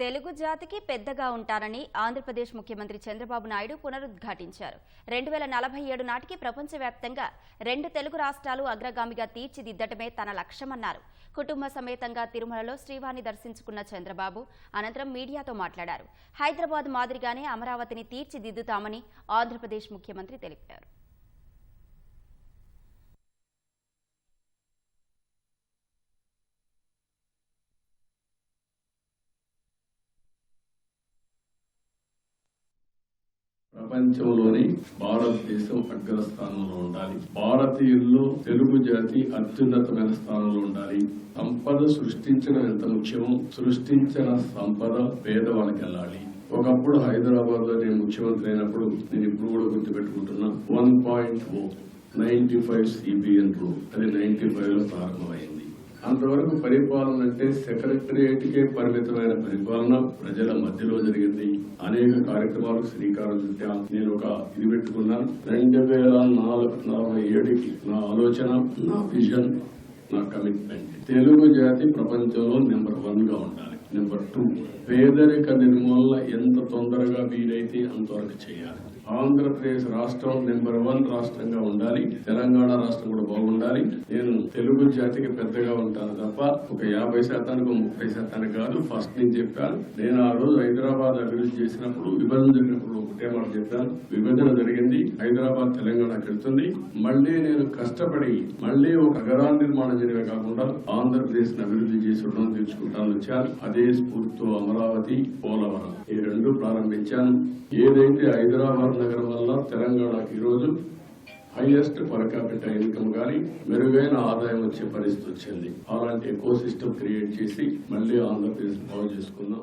తెలుగు జాతికి పెద్దగా ఉంటారని ఆంధ్రప్రదేశ్ ముఖ్యమంత్రి చంద్రబాబు నాయుడు పునరుద్ఘాటించారు. రెండు వేల నలభై ఏడు నాటికి ప్రపంచవ్యాప్తంగా రెండు తెలుగు రాష్ట్రాలు అగ్రగామిగా తీర్చిదిద్దటమే తన లక్ష్యమన్నారు. కుటుంబ సమేతంగా తిరుమలలో శ్రీవారిని దర్శించుకున్న చంద్రబాబు అనంతరం మీడియాతో మాట్లాడారు. హైదరాబాద్ మాదిరిగానే అమరావతిని తీర్చిదిద్దుతామని ఆంధ్రప్రదేశ్ ముఖ్యమంత్రి తెలిపారు. ప్రపంచంలోని భారతదేశం అగ్రస్థానంలో ఉండాలి. భారతీయుల్లో తెలుగు జాతి అత్యున్నతమైన స్థానంలో ఉండాలి. సంపద సృష్టించడం ఎంత ముఖ్యమో సృష్టించిన సంపద పేదవాళ్ళకి వెళ్ళాలి. ఒకప్పుడు హైదరాబాద్లో నేను ముఖ్యమంత్రి అయినప్పుడు నేను ఇప్పుడు కూడా గుర్తుపెట్టుకుంటున్నా one point O ninety five CBN రూ అది నైన్టీ ఫైవ్లో ప్రారంభమైంది. అంతవరకు పరిపాలన అంటే సెక్రటరియేట్ కే పరిమితమైన పరిపాలన ప్రజల మధ్యలో జరిగింది. అనేక కార్యక్రమాలకు శ్రీకారం చుట్టా నేను ఒక ఇది పెట్టుకున్నాను. రెండు వేల నాలుగు నలభై ఏడుకి నా ఆలోచన నా విజన్ నా కమిట్మెంట్ తెలుగు జాతి ప్రపంచంలో నెంబర్ వన్గా ఉండాలి. నెంబర్ టూ పేదరిక నిర్మూలన ఎంత తొందరగా వీలైతే అంతవరకు చేయాలి. ఆంధ్రప్రదేశ్ రాష్ట్రం నెంబర్ వన్ రాష్ట్రంగా ఉండాలి. తెలంగాణ రాష్ట్రం కూడా బాగుండాలి. నేను తెలుగు జాతికి పెద్దగా ఉంటాను తప్ప ఒక యాభై శాతానికి ముప్పై శాతానికి కాదు. ఫస్ట్ నేను చెప్పాను. నేను ఆ రోజు హైదరాబాద్ అభివృద్ధి చేసినప్పుడు విభజన జరిగినప్పుడు ఒకటే మాట చెప్పాను. విభజన జరిగింది. హైదరాబాద్ తెలంగాణకి వెళ్తుంది మళ్ళీ నేను కష్టపడి మళ్ళీ ఒక నగరా నిర్మాణం జరిగే కాకుండా ఆంధ్రప్రదేశ్ అభివృద్ధి చేసి రుణం తీర్చుకుంటాను వచ్చాను అదే స్ఫూర్తితో అమరావతి పోలవరం. ఈ రెండు ప్రారంభించాను. ఏదైతే హైదరాబాద్ నగరం వల్ల తెలంగాణకి ఈరోజు రోజు హైయెస్ట్ పర్ క్యాపిటల్ ఇన్కమ్ కానీ మెరుగైన ఆదాయం వచ్చే పరిస్థితి వచ్చింది. అలాంటి ఎకో సిస్టమ్ క్రియేట్ చేసి మళ్ళీ ఆంధ్రప్రదేశ్ బాగు చేసుకుందాం.